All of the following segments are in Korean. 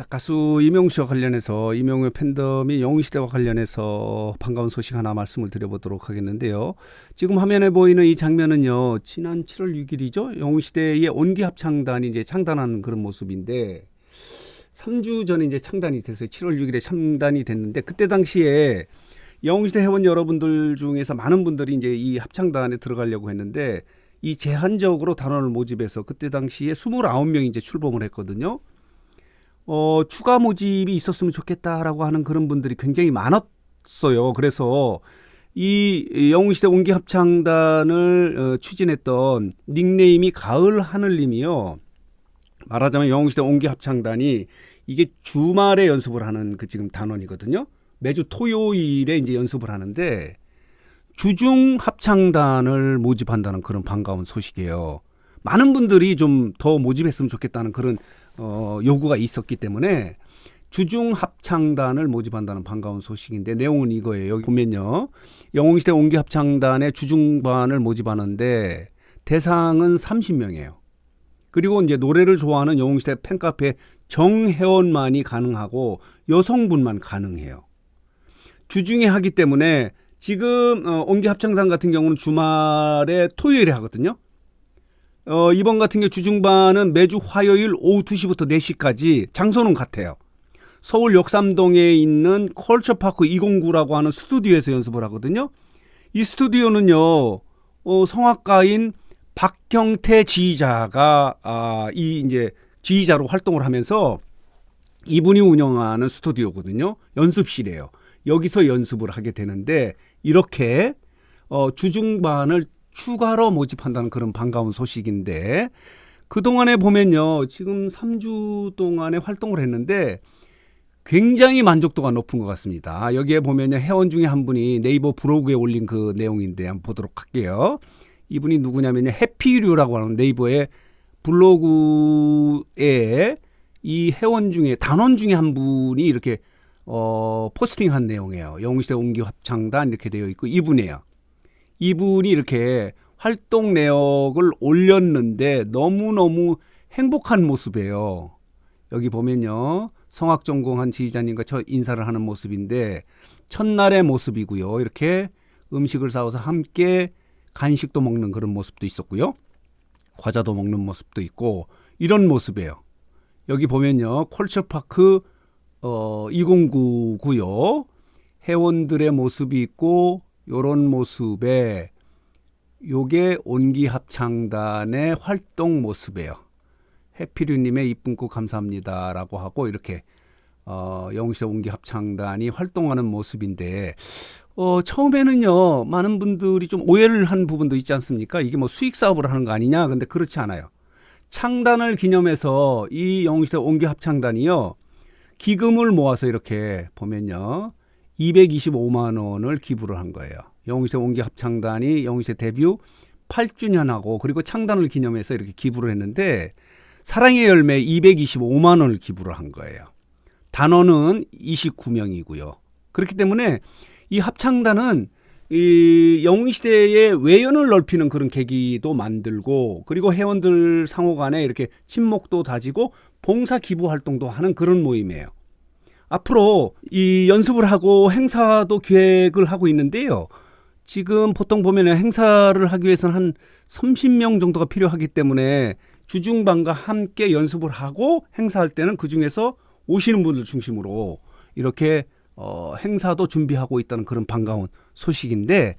자, 가수 이명우 씨와 관련해서 이명우의 팬덤이 영웅시대와 관련해서 반가운 소식 하나 말씀을 드려보도록 하겠는데요. 지금 화면에 보이는 이 장면은요, 지난 7월 6일이죠. 영웅시대의 온기 합창단이 이제 창단한 그런 모습인데, 3주 전에 이제 창단이 됐어요. 7월 6일에 창단이 됐는데, 그때 당시에 영웅시대 회원 여러분들 중에서 많은 분들이 이제 이 합창단에 들어가려고 했는데, 이 제한적으로 단원을 모집해서 그때 당시에 29명이 이제 출범을 했거든요. 어, 추가 모집이 있었으면 좋겠다라고 하는 그런 분들이 굉장히 많았어요. 그래서 이 영웅시대 온기 합창단을 어, 추진했던 닉네임이 가을 하늘님이요. 말하자면 영웅시대 온기 합창단이 이게 주말에 연습을 하는 그 지금 단원이거든요. 매주 토요일에 이제 연습을 하는데 주중 합창단을 모집한다는 그런 반가운 소식이에요. 많은 분들이 좀 더 모집했으면 좋겠다는 그런 어, 요구가 있었기 때문에 주중 합창단을 모집한다는 반가운 소식인데 내용은 이거예요. 여기 보면요. 영웅시대 온기 합창단의 주중반을 모집하는데 대상은 30명이에요. 그리고 이제 노래를 좋아하는 영웅시대 팬카페 정회원만이 가능하고 여성분만 가능해요. 주중에 하기 때문에 지금 어, 온기 합창단 같은 경우는 주말에 토요일에 하거든요. 어, 이번 같은 경우 주중반은 매주 화요일 오후 2시부터 4시까지 장소는 같아요. 서울 역삼동에 있는 컬처파크 209라고 하는 스튜디오에서 연습을 하거든요. 이 스튜디오는요, 어, 성악가인 박경태 지휘자가, 아, 이 이제 지휘자로 활동을 하면서 이분이 운영하는 스튜디오거든요. 연습실이에요. 여기서 연습을 하게 되는데, 이렇게, 어, 주중반을 추가로 모집한다는 그런 반가운 소식인데 그동안에 보면요. 지금 3주 동안에 활동을 했는데 굉장히 만족도가 높은 것 같습니다. 여기에 보면요. 회원 중에 한 분이 네이버 블로그에 올린 그 내용인데 한번 보도록 할게요. 이분이 누구냐면요. 해피류라고 하는 네이버의 블로그에 이 회원 중에 단원 중에 한 분이 이렇게 어, 포스팅한 내용이에요. 영웅시대 옹기 합창단 이렇게 되어 있고 이분이에요. 이분이 이렇게 활동 내역을 올렸는데 너무너무 행복한 모습이에요. 여기 보면요. 성악 전공한 지휘자님과 저 인사를 하는 모습인데 첫날의 모습이고요. 이렇게 음식을 싸워서 함께 간식도 먹는 그런 모습도 있었고요. 과자도 먹는 모습도 있고 이런 모습이에요. 여기 보면요. 콜처파크 어 209고요. 회원들의 모습이 있고 요런 모습에 요게 온기 합창단의 활동 모습이에요. 해피류님의 이쁜 꽃 감사합니다라고 하고 이렇게 어, 영웅시대 온기 합창단이 활동하는 모습인데 어, 처음에는요 많은 분들이 좀 오해를 한 부분도 있지 않습니까? 이게 뭐 수익 사업을 하는 거 아니냐? 근데 그렇지 않아요. 창단을 기념해서 이 영웅시대 온기 합창단이요 기금을 모아서 이렇게 보면요 225만 원을 기부를 한 거예요. 영웅시대 온기 합창단이 영웅시대 데뷔 8주년하고 그리고 창단을 기념해서 이렇게 기부를 했는데 사랑의 열매 225만 원을 기부를 한 거예요. 단원은 29명이고요. 그렇기 때문에 이 합창단은 이 영웅시대의 외연을 넓히는 그런 계기도 만들고 그리고 회원들 상호 간에 이렇게 친목도 다지고 봉사 기부 활동도 하는 그런 모임이에요. 앞으로 이 연습을 하고 행사도 기획을 하고 있는데요. 지금 보통 보면 행사를 하기 위해서는 한 30명 정도가 필요하기 때문에 주중반과 함께 연습을 하고 행사할 때는 그 중에서 오시는 분들 중심으로 이렇게 어, 행사도 준비하고 있다는 그런 반가운 소식인데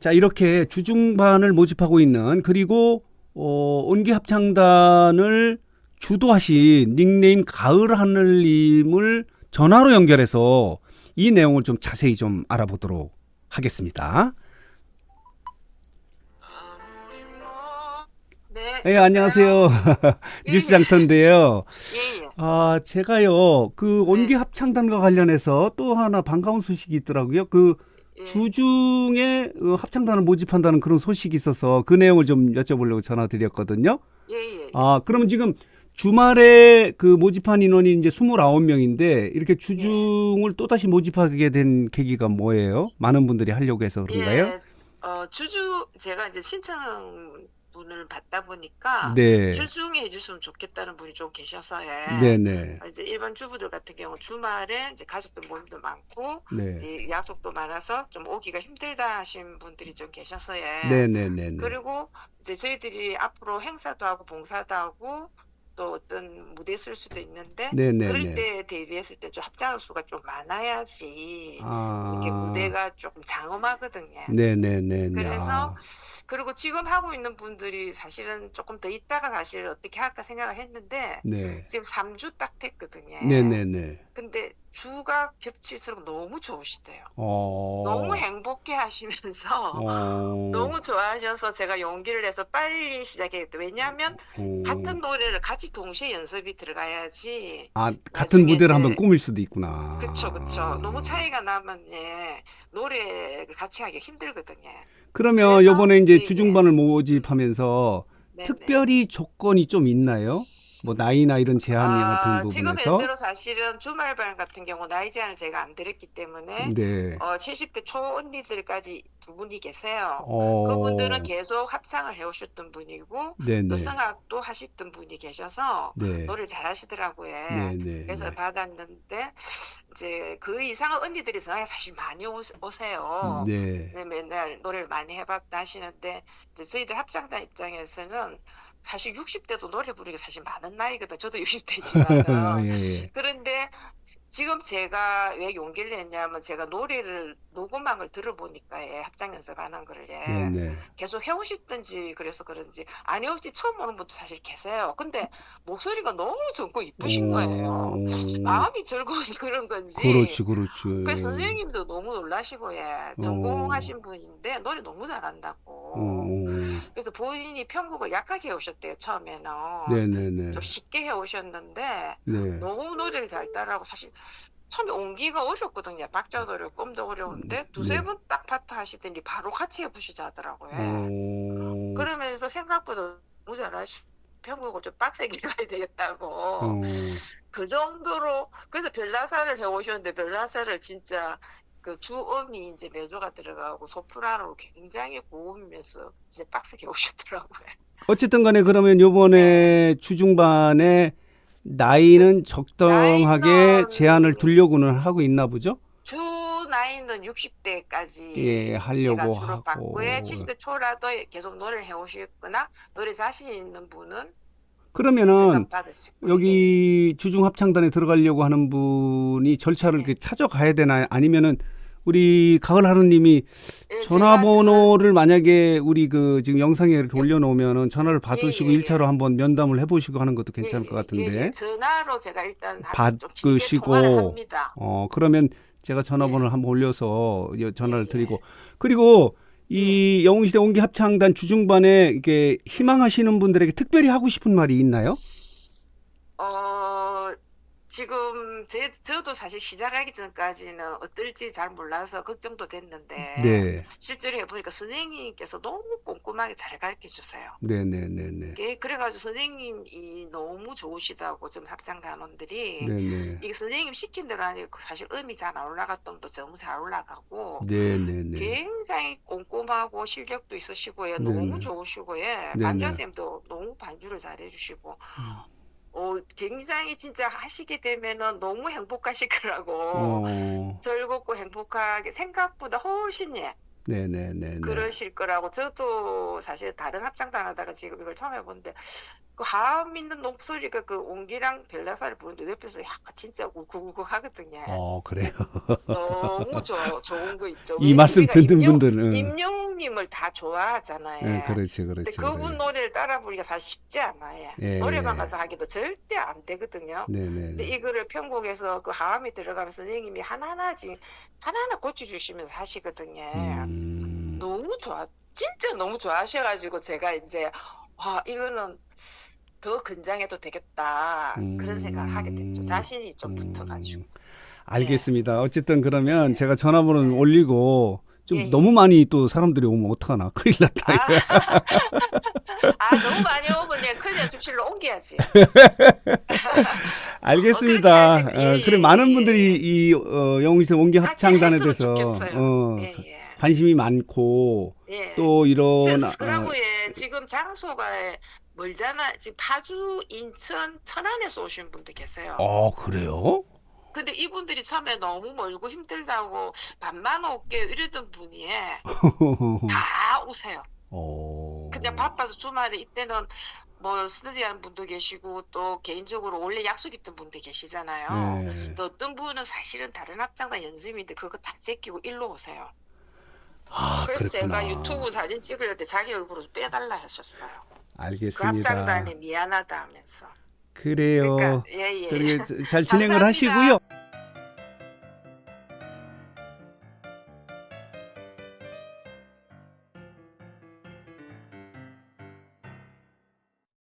자 이렇게 주중반을 모집하고 있는 그리고 어, 온기 합창단을 주도하신 닉네임 가을 하늘님을 전화로 연결해서 이 내용을 좀 자세히 좀 알아보도록 하겠습니다. 네. 예, 안녕하세요. 예, 뉴스 장터인데요. 예, 예. 아, 제가요, 그 온기 네. 합창단과 관련해서 또 하나 반가운 소식이 있더라고요. 그 예. 주중에 어, 합창단을 모집한다는 그런 소식이 있어서 그 내용을 좀 여쭤보려고 전화드렸거든요. 예, 예. 아, 그러면 지금 주말에 그 모집한 인원이 이제 29명인데 이렇게 주중을 또다시 모집하게 된 계기가 뭐예요? 많은 분들이 하려고 해서 그런가요? 예. 어, 주주 제가 이제 신청 분을 받다 보니까 네. 주중에 해줬으면 좋겠다는 분이 좀 계셔서 예. 네네. 이제 일반 주부들 같은 경우 주말에 이제 가족들 모임도 많고 네. 이제 약속도 많아서 좀 오기가 힘들다 하신 분들이 좀 계셔서 예. 네네네. 그리고 이제 저희들이 앞으로 행사도 하고 봉사도 하고 또 어떤 무대 쓸 수도 있는데 그럴 네네네. 때 대비했을 때 좀 합장 수가 좀 많아야지 아. 이게 무대가 조금 장엄하거든요. 네네네. 그래서 그리고 지금 하고 있는 분들이 사실은 조금 더 있다가 사실 어떻게 할까 생각을 했는데 네. 지금 3주 딱 됐거든요. 네네네. 근데 주가 겹칠수록 너무 좋으시대요. 어. 너무 행복해 하시면서 어. 너무 좋아하셔서 제가 용기를 내서 빨리 시작했대. 왜냐하면 어. 같은 노래를 같이 동시에 연습이 들어가야지. 아, 같은 무대를 한번 꾸밀 수도 있구나. 그쵸, 그쵸. 너무 차이가 나면 예, 노래를 같이 하기 힘들거든요. 그러면 요번에 이제 네, 주중반을 모집하면서 네네. 특별히 조건이 좀 있나요? 뭐 나이나 이런 제한 아, 같은 지금 부분에서? 현재로 사실은 주말반 같은 경우 나이 제한을 제가 안 드렸기 때문에 네. 어, 70대 초 언니들까지 두 분이 계세요. 어. 그분들은 계속 합창을 해오셨던 분이고 네네. 또 성악도 하셨던 분이 계셔서 네. 노래를 잘하시더라고요. 네네. 그래서 네. 받았는데 이제 그 이상은 언니들이 전화가 사실 많이 오, 오세요. 네. 네, 맨날 노래를 많이 해봤다 하시는데 저희들 합창단 입장에서는 사실 60대도 노래 부르기 사실 많은 나이거든. 저도 60대지만 예, 예. 그런데 지금 제가 왜 용기를 냈냐면 제가 노래를 녹음한 걸 들어보니까 예, 합창 연습하는 거를 예, 네 네. 계속 해오셨던지 그래서 그런지 안 해오시 처음 오는 분도 사실 계세요. 근데 목소리가 너무 젊고 이쁘신 거예요. 오. 마음이 즐거워서 그런 건지. 그렇지, 그렇지. 그래서 선생님도 너무 놀라시고 예, 전공하신 분인데 노래 너무 잘한다고. 어. 그래서 본인이 편곡을 약하게 해오셨대요 처음에는. 네네네. 좀 쉽게 해오셨는데 네. 너무 노래를 잘 따라하고 사실 처음에 온기가 어렵거든요. 박자도 어렵고 음도 어려운데 두세 네. 번딱 파트 하시더니 바로 같이 해보시자 하더라고요. 어. 그러면서 생각보다 너무 잘하시 편곡을 좀 빡세게 가야 되겠다고 어. 그 정도로 그래서 별나사를 해오셨는데 별나사를 진짜 그 주음이 이제 메조가 들어가고 소프라노로 굉장히 고음이면서 이제 빡세게 오셨더라고요. 어쨌든 간에 그러면 요번에 주중반에 나이는 적당하게 나이는- 제한을 두려고는 하고 있나 보죠? 주 나이는 60대까지 예, 하려고 주로 하고. 받고요. 70대 초라도 계속 노래를 해오시거나 노래 자신 있는 분은 그러면은 여기 주중 합창단에 들어가려고 하는 분이 절차를 네. 찾아가야 되나요? 아니면은 우리 가을 하루님이 예, 전화번호를 만약에 우리 그 지금 영상에 이렇게 올려놓으면은 전화를 받으시고 예, 예. 일차로 한번 면담을 해보시고 하는 것도 지- 괜찮을 예, 것 예, 같은데. 예, 전화로 제가 일단 한- 좀 길게 받으시고 통화를 합니다. 어 그러면 제가 전화번호를 한번 올려서 여- 전화를 예, 예. 드리고 그리고 이 영웅시대 온기 합창단 주중반에 이렇게 희망하시는 분들에게 특별히 하고 싶은 말이 있나요? 어, 지금 제, 저도 사실 시작하기 전까지는 어떨지 잘 몰라서 걱정도 됐는데 네, 실제로 해보니까 선생님께서 너무 꼼꼼하게 잘 가르쳐 주세요. 네, 네, 네, 네, 그- 그래가지고 선생님이 너무 좋으시다고 지금 합창 단원들이 네, 네, 이게 선생님 시킨 대로 하니까 사실 음이 잘 안 올라갔던 것도 너무 잘 올라가고 네, 네, 네. 굉장히 꼼꼼하고 실력도 있으시고요. 네, 너무 네. 좋으시고요. 네, 반주 네. 선생님도 너무 반주를 잘해주시고 어, 굉장히 진짜 하시게 되면은 너무 행복하실 거라고. 어, 즐겁고 행복하게 생각보다 훨씬 예, 네, 네, 네, 네. 그러실 거라고. 저도 사실 다른 합창단 하다가 지금 이걸 처음 해보는데 그 하음 있는 목소리가 그 옹기랑 별나사를 부르는데 옆에서 약간 진짜 울컥울컥 하거든요. 어, 그래요. 너무 좋 좋은 거 있죠. 이왜 말씀 듣는 임용- 분들은 임영웅님을 다 좋아하잖아요. 네, 그렇지, 근데 그렇지. 그분 노래를 따라 부르기가 사실 쉽지 않아요. 예. 노래방 가서 하기도 절대 안 되거든요. 네, 네, 근데 네. 이거를 편곡해서 그 하음이 들어가면 선생님이 하나하나 지금 하나하나 고쳐주시면서 하시거든요. 음, 너무 좋아, 진짜 너무 좋아하셔가지고 제가 이제 와 이거는 더 건장해도 되겠다 그런 생각을 하게 됐죠. 음, 자신이 좀 붙어가지고. 음, 알겠습니다. 어쨌든 그러면 네. 제가 전화번호를 네. 올리고 좀 예, 예. 너무 많이 또 사람들이 오면 어떡하나 큰일 났다. 아. 아 너무 많이 오면 그냥 큰 연습실로 옮겨야지. 알겠습니다. 어. 예, 어, 그래 예, 많은 예, 분들이 이 어, 영웅시대 원기 같이 합창단에 대해서. 어, 예, 예. 관심이 많고 예. 또 이런 아, 그러고 예, 지금 장소가 멀잖아. 지금 파주, 인천, 천안에서 오신 분들 계세요. 어 그래요? 근데 이분들이 처음에 너무 멀고 힘들다고 밤만 올게요 이러던 분이 다 오세요. 어. 그냥 바빠서 주말에 이때는 뭐 스터디하는 분도 계시고 또 개인적으로 원래 약속 있던 분들 계시잖아요. 네. 또 어떤 분은 사실은 다른 합장단 연습인데 그거 다 제끼고 일로 오세요. 아 그래서 그렇구나. 제가 유튜브 사진 찍을 때 자기 얼굴을 빼달라 하셨어요. 그 알겠습니다. 합장단에 미안하다 하면서. 그래요. 그러니까 예 예. 그렇게 잘 진행을 감사합니다. 하시고요.